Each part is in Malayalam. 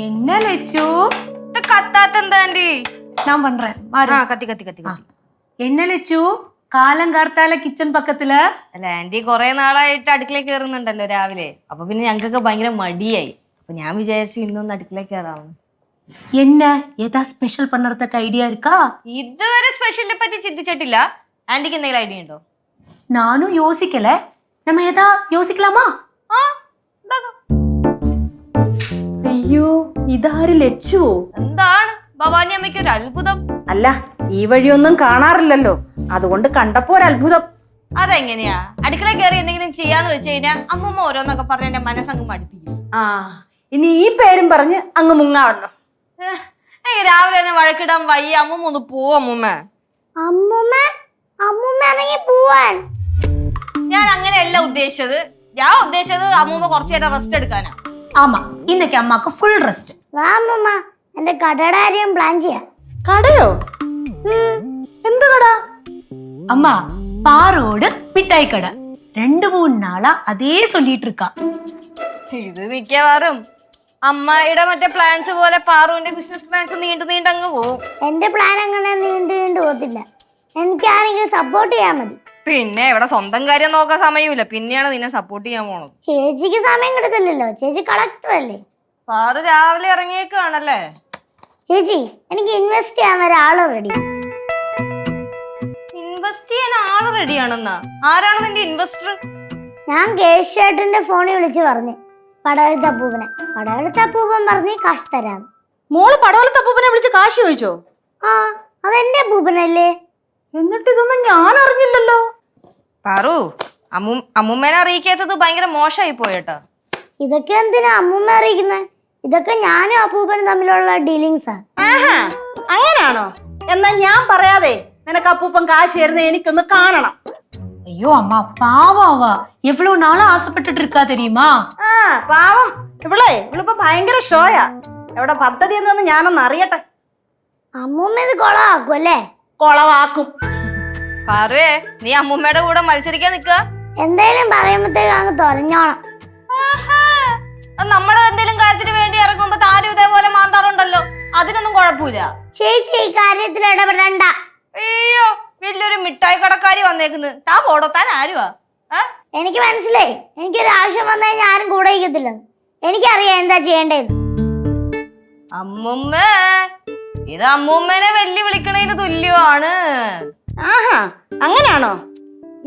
என்ன லெச்சு ഇത് കത്താത്ത എന്താ ആന്റി நான் பண்றேன் மாறு ആ കത്തി കത്തി കത്തി കത്തി என்ன லெச்சு കാലങ്കാർത്താല കിച്ചൺ പക്കത്തില് അല്ല ആന്റി കുറെ നാളായിട്ട് അടുക്കളയിൽ കയറുന്നുണ്ടല്ലോ രാവിലെ അപ്പൊ പിന്നെ ഞങ്ങൾക്കൊക്കെ ഭയങ്കര മടിയായി അപ്പൊ ഞാൻ വിചാരിച്ചു ഇന്നൊന്ന് അടുക്കളയിൽ കയറാമെന്ന് என்ன ஏதா ஸ்பெஷல் பண்றதுக்கு ஐடியா இருக்கா ഇതുവരെ സ്പെഷ്യലിനെ പറ്റി ചിന്തിച്ചിട്ടില്ല ആന്റിക്ക് എന്തെങ്കിലും ഐഡിയ ഉണ്ടോ நானும் யோசிக்கல நம்ம ஏதா யோசிக்கலாமா ആ ഇതാര് ലച്ചുവോ എന്താണ്? ഭവാനി അമ്മയ്ക്ക് ഒരു അത്ഭുതം. അല്ല ഈ വഴിയൊന്നും കാണാറില്ലല്ലോ. അതുകൊണ്ട് കണ്ടപ്പോ ഒരു അത്ഭുതം. അതെങ്ങനെയാ? അടുക്കള കയറി എന്തെങ്കിലും ചെയ്യാന്ന് വെച്ച് കഴിഞ്ഞാൽ അമ്മമ്മ ഓരോന്നൊക്കെ പറഞ്ഞ എന്റെ മനസ്സങ്ങ് മടുപ്പിക്കും. ആ ഇനി ഈ പേരും പറഞ്ഞ് അങ്ങ് മുങ്ങാറല്ലോ രാവിലെ തന്നെ വഴക്കിടാൻ വയ്യ. അമ്മമ്മ ഒന്ന് പോവും അമ്മൂമ്മ. അമ്മൂമ്മ? അമ്മൂമ്മ പോവാൻ. ഞാൻ അങ്ങനെയല്ല ഉദ്ദേശിച്ചത്. ഞാൻ ഉദ്ദേശിച്ചത് അമ്മൂമ്മ കുറച്ചു നേരം റെസ്റ്റ് എടുക്കാനാ. ആമാ ഇന്നൊക്കെ അമ്മയ്ക്ക് ഫുൾ റെസ്റ്റ് വാ അമ്മൂമ്മ എന്റെ കടയുടെ കാര്യം പ്ലാൻ ചെയ്യാം കടയോ എന്ത് കട அம்மா பாரோடு மிட்டாய் கடை ரெண்டு மூணு நாளா அதே சொல்லிட்டு இருக்கா ഇത് മിക്കവാറും അമ്മയുടെ മറ്റേ പ്ലാൻസ് പോലെ പാറുവിന്റെ ബിസിനസ് പ്ലാൻസ് നീണ്ടു നീണ്ടങ്ങ് പോവും എന്റെ പ്ലാൻ അങ്ങനെ നീണ്ടു നീണ്ടു പോകത്തില്ല എനിക്ക് ആരെങ്കിലും സപ്പോർട്ട് ചെയ്യാൻ മതി പിന്നെ ഇവിടെ സ്വന്തം കാര്യം നോക്കാൻ സമയമില്ല പിന്നെയാണ് നിന്നെ സപ്പോർട്ട് ചെയ്യാൻ പോണത് ചേച്ചിക്ക് സമയം കിട്ടത്തില്ലല്ലോ ചേച്ചി കളക്ടർ അല്ലേ പാറു രാവിലെ ഇറങ്ങിയേക്കാണല്ലേ ചേച്ചി എനിക്ക് ഇൻവെസ്റ്റ് ചെയ്യാൻ വരെ ആൾ റെഡി ഇൻവെസ്റ്റ് ചെയ്യാൻ ആൾ റെഡിയാണെന്നാ ആരാണ് നിന്റെ ഇൻവെസ്റ്റർ ഞാൻ കേശേട്ടന്റെ ഫോണിൽ വിളിച്ച് പറഞ്ഞു. പടവലത്തെ അപ്പൂപ്പനെ. പടവലത്തെ അപ്പൂപ്പൻ പറഞ്ഞ് കാശ് തരാം മോൾ പടവലത്തപ്പൂപ്പനെ വിളിച്ച് കാശ് ചോദിച്ചോ? ആ അതെന്റെ അപ്പൂപ്പനല്ലേ? എന്നിട്ട് ഇതൊന്നും ഞാൻ അറിഞ്ഞില്ലല്ലോ. പാറു അമ്മു അമ്മൂമ്മേനെ അറിയിക്കാത്തത് ഭയങ്കര മോശമായി പോയേട്ടാ. ഇതൊക്കെ എന്തിനാ അമ്മൂമ്മ അറിയിക്കുന്നത് ഇതൊക്കെ ഞാനും അപ്പൂപ്പനും തമ്മിലുള്ള ഡീലിങ്സാ ആഹാ അങ്ങനാണോ എന്നാ ഞാൻ പറയാതെ നിനക്ക് അപ്പൂപ്പൻ കാശ് തരുന്ന എനിക്കൊന്ന് കാണണം ஐயோ அம்மா பாவம் அவ எவ்வளவு நாளா ஆசைப்பட்டுட்டு இருக்கா தெரியுமா ആ പാവം ഇവളെ ഇവളിപ്പോ ഭയങ്കര ഷോയാ എവിടെ പദ്ധതി എന്നൊന്ന് ഞാനൊന്ന് അറിയട്ടെ അമ്മൂമ്മ ഇത് കൊളമാക്കും അല്ലേ കൊളവാക്കും പാറുവേ നീ അമ്മുമ്മയുടെ കൂടെ മത്സരിക്കാൻ നിക്ക എന്തായാലും പറയുമ്പോഴത്തേക്ക് അങ്ങ് തൊലഞ്ഞോണം നമ്മൾ എന്തെങ്കിലും കാര്യത്തിന് വേണ്ടി ഇറങ്ങുമ്പോ താരം ഇതേപോലെ മാന്താറുണ്ടല്ലോ. അതിനൊന്നും കുഴപ്പമില്ല. ചേച്ചി ഈ കാര്യത്തിൽ ഇടപെടണ്ട. അയ്യോ വലിയൊരു മിഠായി കടക്കാരി വന്നേക്കുന്നു. താ പോടോ താൻ ആരുവാ? എനിക്ക് മനസ്സിലായി. എനിക്കൊരു ആവശ്യം വന്നാൽ ഞാനും ആരും കൂടെ ഇരിക്കത്തില്ലെന്ന് എനിക്കറിയാം എന്താ ചെയ്യേണ്ടത് അമ്മുമ്മ ഇത് അമ്മൂമ്മനെ വെല്ലു വിളിക്കണതിന് തുല്യമാണ്. ആഹാ അങ്ങനെയാണോ?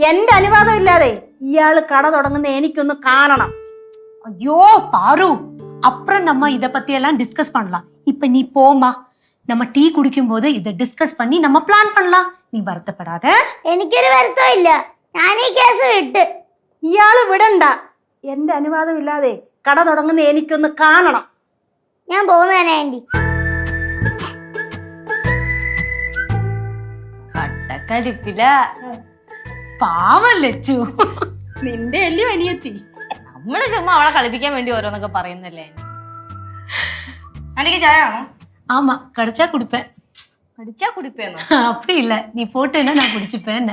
എന്റെ അനുവാദം ഇല്ലാതെ ഇയാൾ കട തുടങ്ങുന്ന എനിക്കൊന്ന് കാണണം. ஐயோ பாரு அப்புறம் நம்ம இத பத்தி எல்லாம் டிஸ்கஸ் பண்ணலாம் இப்ப நீ போமா நம்ம டீ குடிக்கும் போது இதை டிஸ்கஸ் பண்ணி நம்ம பிளான் பண்ணலாம் நீ வருத்தப்படாத എനിക്കൊരു വരുത്തവും ഇല്ല ഞാൻ ഈ കേസ് വിട്ട് ഇയാള് വിടണ്ട എന്റെ അനുവാദം ഇല്ലാതെ കട തുടങ്ങുന്ന എനിക്കൊന്ന് കാണണം ഞാൻ പോകുന്നതന്നെ ആന്റി കട്ടക്കരിപ്പില பாவம் லெச்சு നിന്റെ അല്ലയോ അനിയത്തി നമ്മള് ചുമ്മാ അവളെ കളിപ്പിക്കാൻ വേണ്ടി ഓരോന്നൊക്കെ പറയുന്നല്ലേ എനിക്ക് ചായ ആണോ ஆமா கிடைச்சா குடிப்பேன் പഠിച്ചാ കുടിപ്പേന്നോ அப்படி இல்ல நீ போட்டேன்னா நான் குடிச்சுப்பேன்